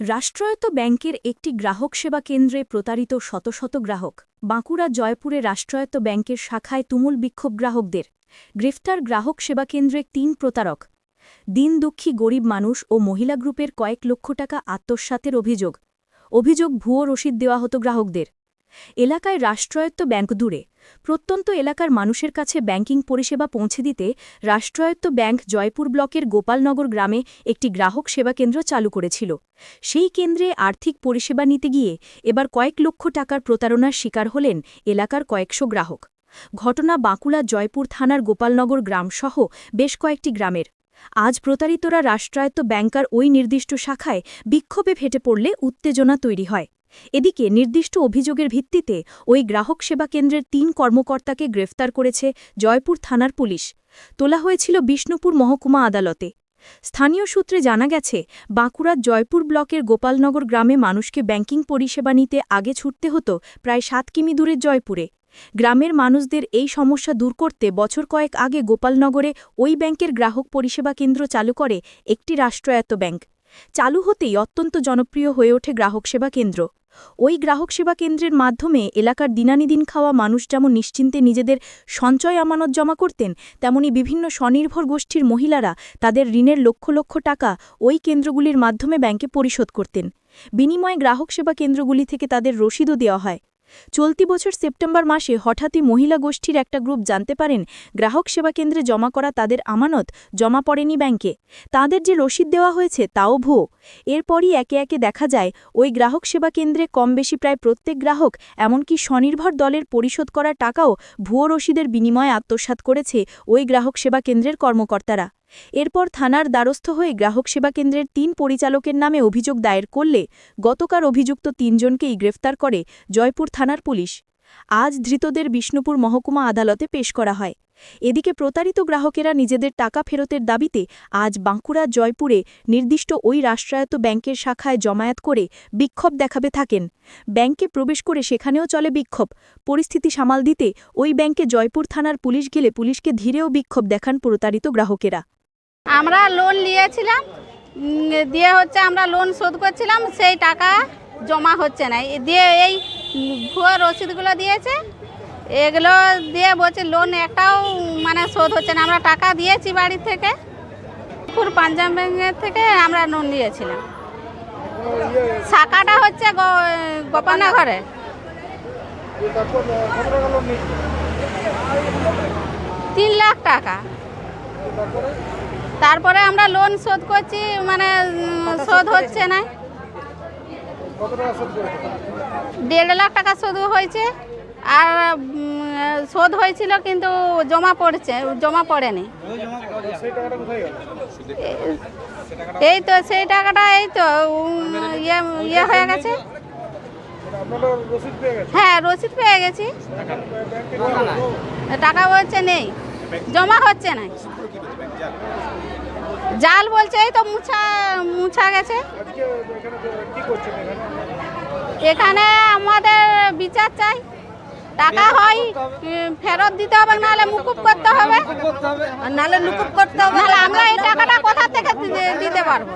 রাষ্ট্রায়ত্ত ব্যাংকের একটি গ্রাহক সেবা কেন্দ্রে প্রতারিত শত শত গ্রাহক। বাঁকুড়া জয়পুরে রাষ্ট্রায়ত্ত ব্যাংকের শাখায় তুমুল বিক্ষোভ গ্রাহকদের। গ্রেফতার গ্রাহক সেবা কেন্দ্রে তিন প্রতারক। দিন দুঃখী গরিব মানুষ ও মহিলা গ্রুপের কয়েক লক্ষ টাকা আত্মসাতের অভিযোগ। অভিযোগ ভুয়ো রসিদ দেওয়া হতো গ্রাহকদের। এলাকায় রাষ্ট্রায়ত্ত ব্যাংক দূরে। প্রত্যন্ত এলাকার মানুষের কাছে ব্যাংকিং পরিষেবা পৌঁছে দিতে রাষ্ট্রায়ত্ত ব্যাংক জয়পুর ব্লকের গোপালনগর গ্রামে একটি গ্রাহক সেবা কেন্দ্র চালু করেছিল। সেই কেন্দ্রে আর্থিক পরিষেবা নিতে গিয়ে এবার কয়েক লক্ষ টাকার প্রতারণার শিকার হলেন এলাকার কয়েকশো গ্রাহক। ঘটনা বাঁকুড়া জয়পুর থানার গোপালনগর গ্রামসহ বেশ কয়েকটি গ্রামের। আজ প্রতারিতরা রাষ্ট্রায়ত্ত ব্যাংকার ওই নির্দিষ্ট শাখায় বিক্ষোভে ফেটে পড়লে উত্তেজনা তৈরি হয়। এদিকে নির্দিষ্ট অভিযোগের ভিত্তিতে ওই গ্রাহক সেবা কেন্দ্রের তিন কর্মকর্তাকে গ্রেফতার করেছে জয়পুর থানার পুলিশ। তোলা হয়েছিল বিষ্ণুপুর মহকুমা আদালতে। স্থানীয় সূত্রে জানা গেছে বাঁকুড়ার জয়পুর ব্লকের গোপালনগর গ্রামে মানুষকে ব্যাংকিং পরিষেবা নিতে আগে ছুটতে হতো প্রায় সাত কিমি দূরের জয়পুরে। গ্রামের মানুষদের এই সমস্যা দূর করতে বছর কয়েক আগে গোপালনগরে ওই ব্যাংকের গ্রাহক পরিষেবা কেন্দ্র চালু করে একটি রাষ্ট্রায়ত্ত ব্যাংক। চালু হতেই অত্যন্ত জনপ্রিয় হয়ে ওঠে গ্রাহক সেবা কেন্দ্র। ওই গ্রাহক সেবা কেন্দ্রের মাধ্যমে এলাকার দিনানিদিন খাওয়া মানুষ যেমন নিশ্চিন্তে নিজেদের সঞ্চয় আমানত জমা করতেন, তেমনি বিভিন্ন স্বনির্ভর গোষ্ঠীর মহিলারা তাদের ঋণের লক্ষ লক্ষ টাকা ওই কেন্দ্রগুলির মাধ্যমে ব্যাংকে পরিশোধ করতেন। বিনিময়ে গ্রাহক সেবা কেন্দ্রগুলি থেকে তাদের রসিদও দেওয়া হয়। চলতি বছর সেপ্টেম্বর মাসে হঠাৎই মহিলা গোষ্ঠীর একটা গ্রুপ জানতে পারেন, গ্রাহক সেবা কেন্দ্রে জমা করা তাদের আমানত জমা পড়েনি ব্যাংকে। তাদের যে রসিদ দেওয়া হয়েছে তাও ভুয়ো। এরপরই একে একে দেখা যায়, ওই গ্রাহক সেবা কেন্দ্রে কম বেশি প্রায় প্রত্যেক গ্রাহক, এমনকি স্বনির্ভর দলের পরিশোধ করা টাকাও ভুয়ো রসিদের বিনিময়ে আত্মসাৎ করেছে ওই গ্রাহক সেবা কেন্দ্রের কর্মকর্তারা। এরপর থানার দ্বারস্থ হয়ে গ্রাহক সেবা কেন্দ্রের তিন পরিচালকের নামে অভিযোগ দায়ের করলে গতকাল অভিযুক্ত তিনজনকেই গ্রেফতার করে জয়পুর থানার পুলিশ। আজ ধৃতদের বিষ্ণুপুর মহকুমা আদালতে পেশ করা হয়। এদিকে প্রতারিত গ্রাহকেরা নিজেদের টাকা ফেরতের দাবিতে আজ বাঁকুড়া জয়পুরে নির্দিষ্ট ওই রাষ্ট্রায়ত্ত ব্যাংকের শাখায় জমায়েত করে বিক্ষোভ দেখাবে থাকেন। ব্যাংকে প্রবেশ করে সেখানেও চলে বিক্ষোভ। পরিস্থিতি সামাল দিতে ওই ব্যাংকে জয়পুর থানার পুলিশ গেলে পুলিশকে ধীরেও বিক্ষোভ দেখান প্রতারিত গ্রাহকেরা। আমরা লোন নিয়েছিলাম দিয়ে হচ্ছে আমরা লোন শোধ করছিলাম, সেই টাকা জমা হচ্ছে না। দিয়ে এই ভুয়ো রসিদগুলো দিয়েছে, এগুলো দিয়ে বলছে লোন একটাও মানে শোধ হচ্ছে না। আমরা টাকা দিয়েছি বাড়ি থেকে পুর পাঞ্জাব ব্যাংকের থেকে আমরা লোন নিয়েছিলাম। শাখাটা হচ্ছে গো- গোপালনগরে। তিন লাখ টাকা। তারপরে আমরা লোন শোধ করছি মানে শোধ হচ্ছে না। দেড় লাখ টাকা শোধ হয়েছে আর শোধ হয়েছিল কিন্তু জমা পড়ছে জমা পড়েনি। এই তো সেই টাকাটা এই তো ইয়ে ইয়ে হয়ে গেছে। হ্যাঁ রসিদ পেয়ে গেছি। টাকা বলছে নেই। জমা হচ্ছে না। জাল বলছে এই তো মুছা মুছা গেছে। এখানে আমাদের বিচার চাই। টাকা হয় ফেরত দিতে হবে নাহলে মুকুব করতে হবে। নাহলে মুকুব করতে হবে। নাহলে আমরা এই টাকাটা কোথা থেকে দিতে পারব?